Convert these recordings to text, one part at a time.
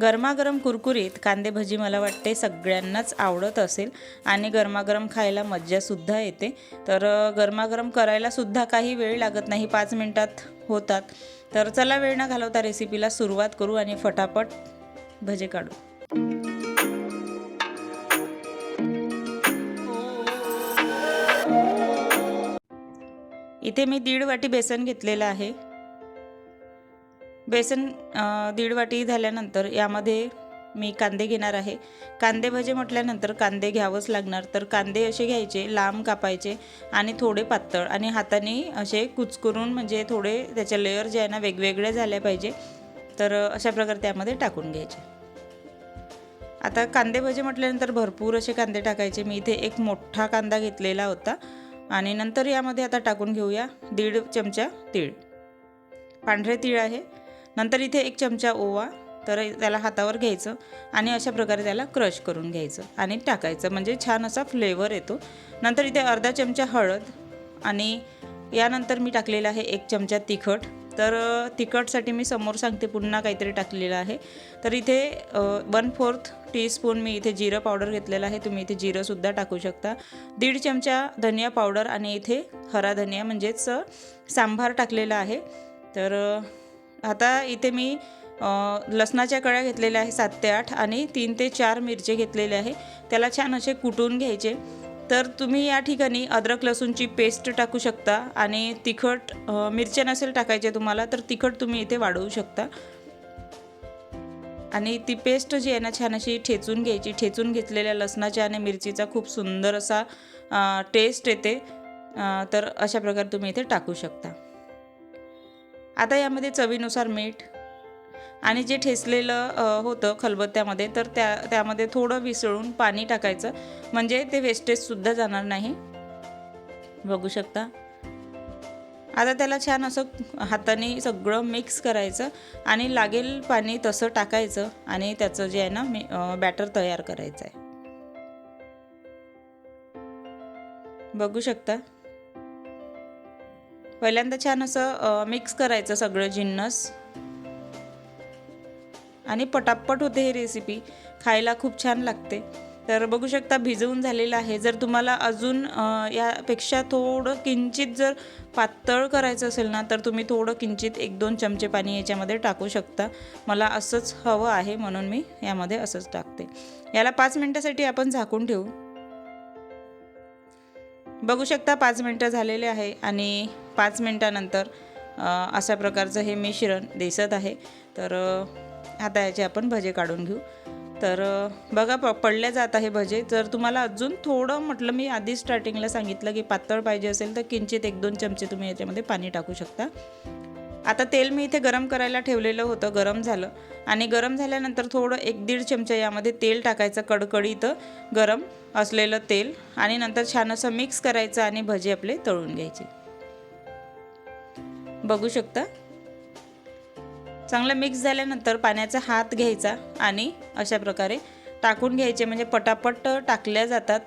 गरमागरम कुरकुरीत कांदे भजी मला वाटते सगळ्यांनाच आवडत असेल. आणि गरमागरम खायला मज्जासुद्धा येते. तर गरमागरम करायलासुद्धा काही वेळ लागत नाही पाच मिनटात होतात. तर चला वेळ न घालवता रेसिपीला सुरुवात करू आणि फटाफट भजे काढू. इथे मी दीड वाटी बेसन घेतलेलं आहे. बेसन दीड वाटी झाल्यानंतर यामध्ये मी कांदे घेणार आहे. कांदे भजे म्हटल्यानंतर कांदे घ्यावंच लागणार. तर कांदे असे घ्यायचे लांब कापायचे आणि थोडे पातळ आणि हाताने असे कुचकरून म्हणजे थोडे त्याच्या लेअर जे आहे ना वेगवेगळे झाले पाहिजे. तर अशा प्रकारे त्यामध्ये टाकून घ्यायचे. आता कांदे भजे म्हटल्यानंतर भरपूर असे कांदे टाकायचे. मी इथे एक मोठा कांदा घेतलेला होता आणि नंतर यामध्ये आता टाकून घेऊया दीड चमचा तीळ. पांढरे तीळ आहे. नंतर इथे एक चमचा ओवा तर त्याला हातावर घ्यायचं आणि अशा प्रकारे त्याला क्रश करून घ्यायचं आणि टाकायचं. म्हणजे छान असा फ्लेवर येतो. नंतर इथे अर्धा चमचा हळद आणि यानंतर मी टाकलेलं आहे एक चमचा तिखट. तर तिखटसाठी मी समोर सांगते पुन्हा काहीतरी टाकलेलं आहे. तर इथे वन फोर्थ टीस्पून मी इथे जिरं पावडर घेतलेलं आहे. तुम्ही इथे जिरंसुद्धा टाकू शकता. दीड चमचा धनिया पावडर आणि इथे हरा धनिया म्हणजेच सांभार टाकलेला आहे. तर आता इथे मी लसणाच्या कळ्या घेतलेल्या आहे सात ते आठ आणि तीन ते चार मिरचे घेतलेले आहे. त्याला छान असे कुटून घ्यायचे. तर तुम्ही या ठिकाणी अद्रक लसूणची पेस्ट टाकू शकता आणि तिखट मिरच्या नसेल टाकायचे तुम्हाला तर तिखट तुम्ही इथे वाढवू शकता. आणि ती पेस्ट जी आहे ना छान अशी ठेचून घ्यायची. ठेचून घेतलेल्या लसणाच्या आणि मिरचीचा खूप सुंदर असा टेस्ट येते. तर अशा प्रकारे तुम्ही इथे टाकू शकता. आता यामध्ये चवीनुसार मीठ आणि जे ठेसलेलं होतं खलबत्त्यामध्ये तर त्या त्यामध्ये थोडं विसळून पाणी टाकायचं. म्हणजे ते वेस्टेजसुद्धा जाणार नाही. बघू शकता. आता त्याला छान असं हाताने सगळं मिक्स करायचं आणि लागेल पाणी तसं टाकायचं आणि त्याचं जे आहे ना मी बॅटर तयार करायचं आहे बघू शकता. पहिल्यांदा छान असं मिक्स करायचं सगळं जिन्नस. आणि पटापट होते ही रेसिपी खायला खूप छान लागते. तर बघू शकता भिजवून झालेलं आहे. जर तुम्हाला अजून यापेक्षा थोडं किंचित जर पातळ करायचं असेल ना तर तुम्ही थोडं किंचित एक दोन चमचे पाणी याच्यामध्ये टाकू शकता. मला असंच हवं आहे म्हणून मी यामध्ये असंच टाकते. याला पाच मिनटासाठी आपण झाकून ठेवू. बघू शकता पाच मिनटं झालेले आहे आणि पाच मिनटानंतर अशा प्रकारचं हे मिश्रण दिसत आहे. तर आता याचे आपण भजे काढून घेऊ. तर बघा प पडले जात आहे भजे. जर तुम्हाला अजून थोडं म्हटलं मी आधी स्टार्टिंगला सांगितलं की पातळ पाहिजे असेल तर किंचित एक दोन चमचे तुम्ही याच्यामध्ये पाणी टाकू शकता. आता तेल मी इथे गरम करायला ठेवलेलं होतं गरम झालं. आणि गरम झाल्यानंतर थोडं एक दीड चमचा यामध्ये तेल टाकायचं कडकडीत गरम असलेलं तेल. आणि नंतर छान असं मिक्स करायचं आणि भजे आपले तळून घ्यायचे. बघू शकता. चांगलं मिक्स झाल्यानंतर पाण्याचा हात घ्यायचा आणि अशा प्रकारे टाकून घ्यायचे. म्हणजे पटापट टाकल्या जातात.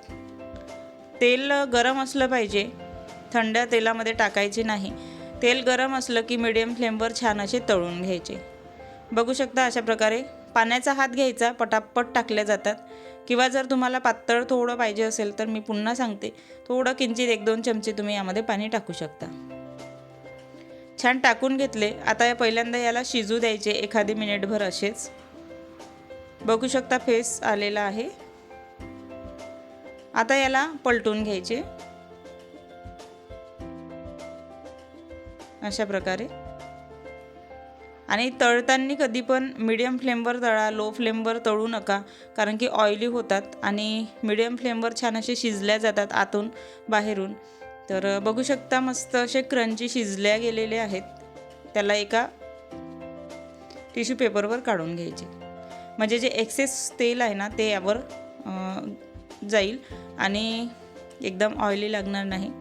तेल गरम असलं पाहिजे. थंड तेलामध्ये टाकायचे नाही. तेल गरम असलं की मिडियम फ्लेमवर छान असे तळून घ्यायचे. बघू शकता अशा प्रकारे पाण्याचा हात घ्यायचा पटापट टाकल्या जातात. किंवा जर तुम्हाला पातळ थोडं पाहिजे असेल तर मी पुन्हा सांगते. थोडं किंचित एक दोन चमचे तुम्ही यामध्ये पाणी टाकू शकता. छान टाकून घेतले. आता या पहिल्यांदा याला शिजू द्यायचे. एखादी मिनिटभर असेच. बघू शकता फेस आलेला आहे. आता याला पलटून घ्यायचे. अशा प्रकारे. आणि तळताना कधी पण मिडियम फ्लेमवर तळा लो फ्लेमवर तळू नका. कारण की ऑइली होतात आणि मिडियम फ्लेमवर छान असे शिजल्या जातात आतून बाहेरून. तर बघू शकता मस्त असे क्रंची शिजल्या गेलेले आहेत. त्याला एका टिश्यू पेपरवर काढून घ्यायचे. म्हणजे जे एक्सेस तेल आहे ना ते यावर जाईल आणि एकदम ऑइली लागणार नाही.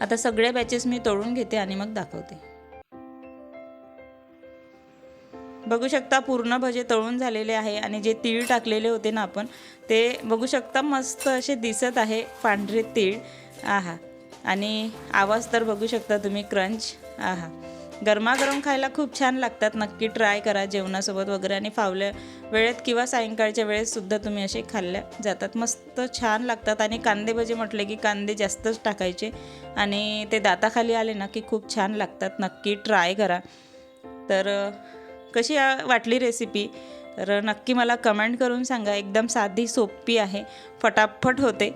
आता सगळ्या बॅचेस मी तळून घेते आणि मग दाखवते. बघू शकता पूर्ण भजे तळून झालेले आहे आणि जे तीळ टाकलेले होते ना आपण ते बघू शकता मस्त असे दिसत आहे पांढरे तीळ. आहा. आणि आवाज तर बघू शकता तुम्ही क्रंच. आहा. गरमागरम खायला खूप छान लागतात. नक्की ट्राय करा जेवणासोबत वगैरे आणि फावल्या वेळेत किंवा सायंकाळच्या वेळेससुद्धा तुम्ही असे खाल्ल्या जातात. मस्त छान लागतात आणि कांदे भजे म्हटले की कांदे जास्तच टाकायचे आणि ते दाताखाली आले ना की खूप छान लागतात. नक्की ट्राय करा. तर कशी वाटली रेसिपी तर नक्की मला कमेंट करून सांगा. एकदम साधी सोपी आहे. फटाफट होते.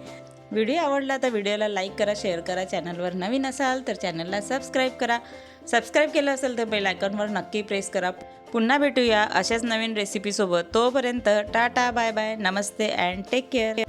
व्हिडिओ आवडला तर व्हिडिओला लाईक करा शेअर करा. चॅनलवर नवीन असाल तर चॅनलला सबस्क्राईब करा. सबस्क्राईब केलं असेल तर बेल आयकॉनवर नक्की प्रेस करा. पुन्हा भेटूया अशाच नवीन रेसिपीसोबत तोपर्यंत टाटा बाय बाय नमस्ते अँड टेक केअर